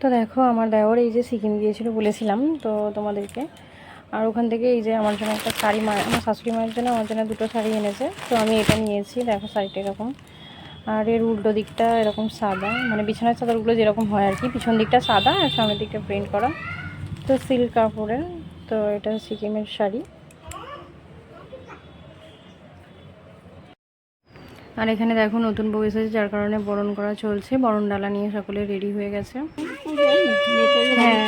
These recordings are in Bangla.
তো দেখো, আমার দেওয়ার এই যে সিকিম গিয়েছিল বলেছিলাম তো তোমাদেরকে। আর ওখান থেকে এই যে আমার জন্য একটা শাড়ি মা আমার শাশুড়ি মায়ের জন্য আমার জন্য দুটো শাড়ি এনেছে। তো আমি এটা নিয়েছি, দেখো শাড়িটা এরকম। আর এর উল্টো দিকটা এরকম সাদা মানে বিছানার চাদরগুলো যেরকম হয় আর কি। পিছন দিকটা সাদা আর সামনের দিকটা প্রিন্ট করা। তো সিল্ক কাপড়ের, তো এটা সিকিমের শাড়ি। আর এখানে দেখো নতুন বউ এসেছে, যার কারণে বরণ করা চলছে। বরণ ডালা নিয়ে সকলে রেডি হয়ে গেছে। হ্যাঁ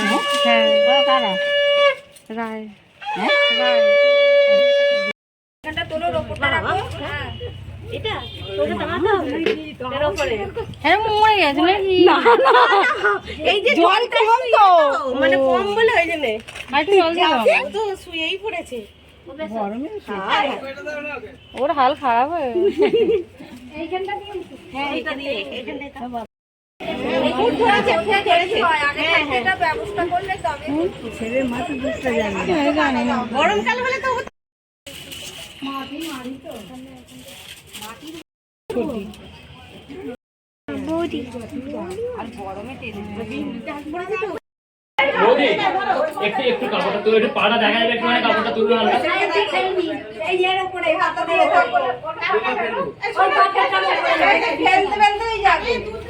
এই যে জল তো মানে তো ওর হাল খারাপ হয়ে। ফুট ধরেছে, ফুট ধরেছে। হ্যাঁ, হ্যাঁ। জানি না গরমকাল হলে তো বৌদি একটু একটু কাপড়টা তুলে একটু পাটা দেখা যাবে একটু মানে কাপড়টা তুলবে হালকা ফেলতে ফেলতেই যাবে দুধটা উল্টে দিবি দুধটা না আমাকে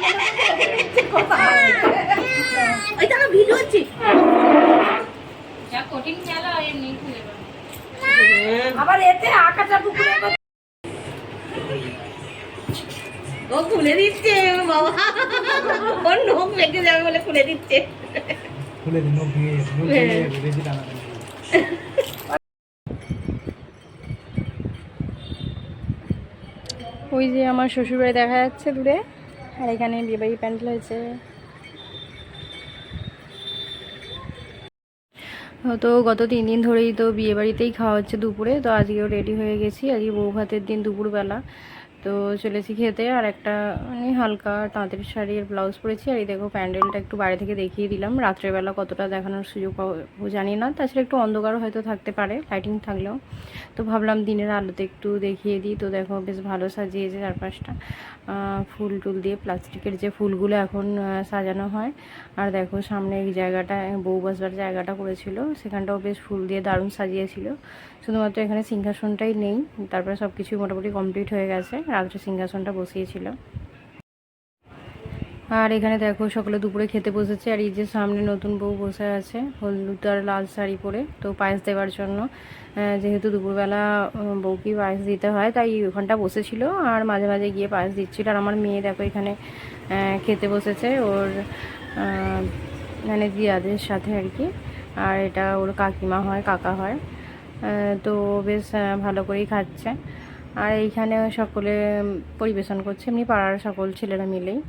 করেছে করেছে ওইটা ভিডিও হচ্ছে। আবার এতে আকাটা পুকুরে ও খুলে দিচ্ছে বাবা। ওর নখ লেগে যাবে বলে খুলে দিচ্ছে। খুলে দিন নখ ভেঙে গেছে যাবে বেশি টানা ওই যে আমার শ্বশুরবাড়ি দেখা যাচ্ছে দূরে। আর এখানে বিয়েবাড়ি প্যান্ট হয়েছে। তো গত তিন দিন ধরেই তো বিয়েবাড়িতেই খাওয়া হচ্ছে দুপুরে, তো আজকেও রেডি হয়ে গেছি। আজকে বউ ভাতের দিন দুপুরবেলা। তো চলেছি খেতে, আর একটা মানে হালকা তাঁতের শাড়ির ব্লাউজ পরেছি, আর এই দেখো প্যান্ডেলটা একটু বাইরে থেকে দেখিয়ে দিলাম। রাত্রেবেলা কতটা দেখানোর সুযোগ পাবো জানি না, তাছাড়া একটু অন্ধকারও হয়তো থাকতে পারে লাইটিং থাকলেও। তো ভাবলাম দিনের আলোতে একটু দেখিয়ে দিই, তো দেখো বেশ ভালো সাজিয়েছে চারপাশটা। ফুল টুল দিয়ে প্লাস্টিকের যে ফুলগুলো এখন সাজানো হয়। আর দেখো সামনে এই জায়গাটা, বউ বসবার জায়গাটা করেছিল, সেখানটাও বেশ ফুল দিয়ে দারুণ সাজিয়েছিল। শুধুমাত্র এখানে সিংহাসনটাই নেই, তারপরে সব কিছুই মোটামুটি কমপ্লিট হয়ে গেছে। রাত্রে সিংহাসনটা বসিয়েছিল। আর এখানে দেখো সকলে দুপুরে খেতে বসেছে, আর এই যে সামনে নতুন বউ বসে আছে, হলুদ আর লাল শাড়ি পরে, তো পায়েস দেওয়ার জন্য যেহেতু দুপুরবেলা বউকে পায়েস দিতে হয়, তাই ওখানটা বসেছিল, আর মাঝে মাঝে গিয়ে পায়েস দিচ্ছিল, আর আমার মেয়ে দেখো এখানে খেতে বসেছে, ওর মানে দিয়াদের সাথে আর কি, আর এটা ওর কাকিমা হয়, কাকা হয় তো বেশ ভালো করেই খাচ্ছে। আর এইখানে সকলে পরিবেশন করছে, এমনি পাড়ার সকল ছেলেরা মিলেই।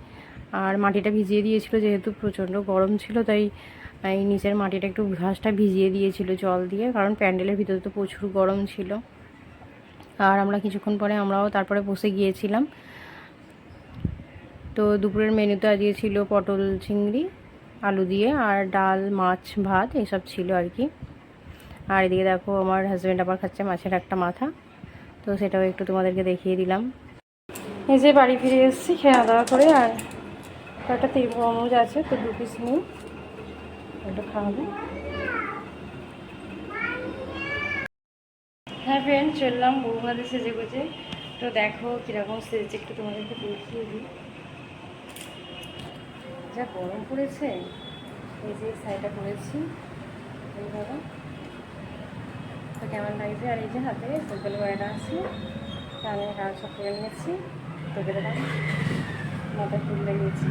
আর মাটিটা ভিজিয়ে দিয়েছিল, যেহেতু প্রচণ্ড গরম ছিল, তাই এই নিচের মাটিটা একটু ঘাসটা ভিজিয়ে দিয়েছিল জল দিয়ে, কারণ প্যান্ডেলের ভিতরে তো প্রচুর গরম ছিল। আর আমরা কিছুক্ষণ পরে আমরাও তারপরে বসে গিয়েছিলাম। তো দুপুরের মেনুতে আজকে ছিল পটল চিংড়ি, আলু দিয়ে, আর ডাল, মাছ, ভাত এসব ছিল আর কি। আর এদিকে দেখো, আমার হাজব্যান্ড আবার খাচ্ছে মাছের একটা মাথা। তো সেটাও একটু তোমাদেরকে দেখিয়ে দিলাম। এই যে বাড়ি ফিরে এসেছি খেয়া দাওয়া করে আর একটা তরমুজ আছে, তো দু পিস নিই। ওটা খাওয়াবো। হ্যাঁ ফ্রেন্ড চললাম বৌভাতে সেজে গুজে তো দেখো কীরকম সেজেছে, একটু তোমাদেরকে দেখিয়ে দিই। যা গরম পড়েছে, এই যে শাড়িটা পরেছি এইভাবে কেমন লাগছে? আর এই যে হাতে সাইকেল বাড়িটা আছে আমি কাজ সব করে নিয়েছি। তোকে দিলাম মাথায় ফুল লাগিয়েছি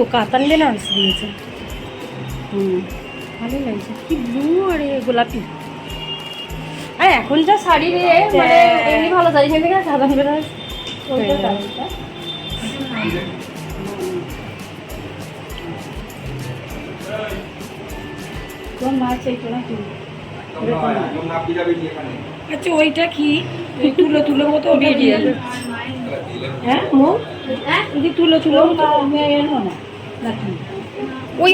ও কাতান বেনারস দিয়েছে হুম ভালোই লাগছে। কি ব্লু আর গোলাপি? আর এখন যা শাড়ি রে মানে এমনি ভালো শাড়ি কিনতে গেলে কাতান বেনারস হয়ে। এইটা নাকি আচ্ছা ওইটা কি? ওই তুলো তুলো মতো কি? হ্যাঁ। মো? এই যে তুলো তুলো মতো। ওই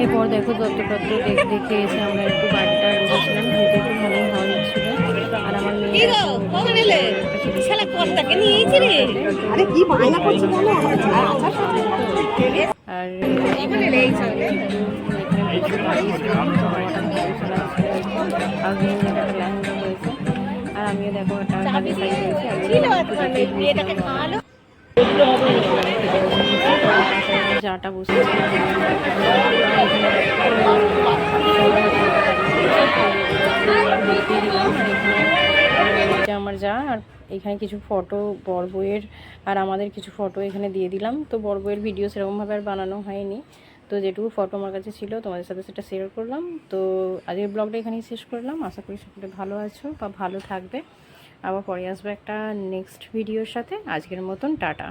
এরপর দেখো দত্তপত্র দেখে দেখে এসে আমরা একটু বাড়িটা বসেছিলাম যেহেতু একটু ভালোই হল ছিল আর আমার মেয়ে আরে কি বায়না করছিস যাটা বসেছে আমার যা, আর এখানে কিছু ফটো বর বইয়ের, আর আমাদের কিছু ফটো এখানে দিয়ে দিলাম। তো বর বইয়ের ভিডিও সেরকমভাবে আর বানানো হয়নি। তো যেটুকু ফটো আমার কাছে ছিল, তোমাদের সাথে সেটা শেয়ার করলাম। তো আজকের ব্লগটা এখানেই শেষ করলাম। আশা করি সকলে ভালো আছো বা ভালো থাকবে। আবার পরে আসবে একটা নেক্সট ভিডিওর সাথে। আজকের মতন, টাটা।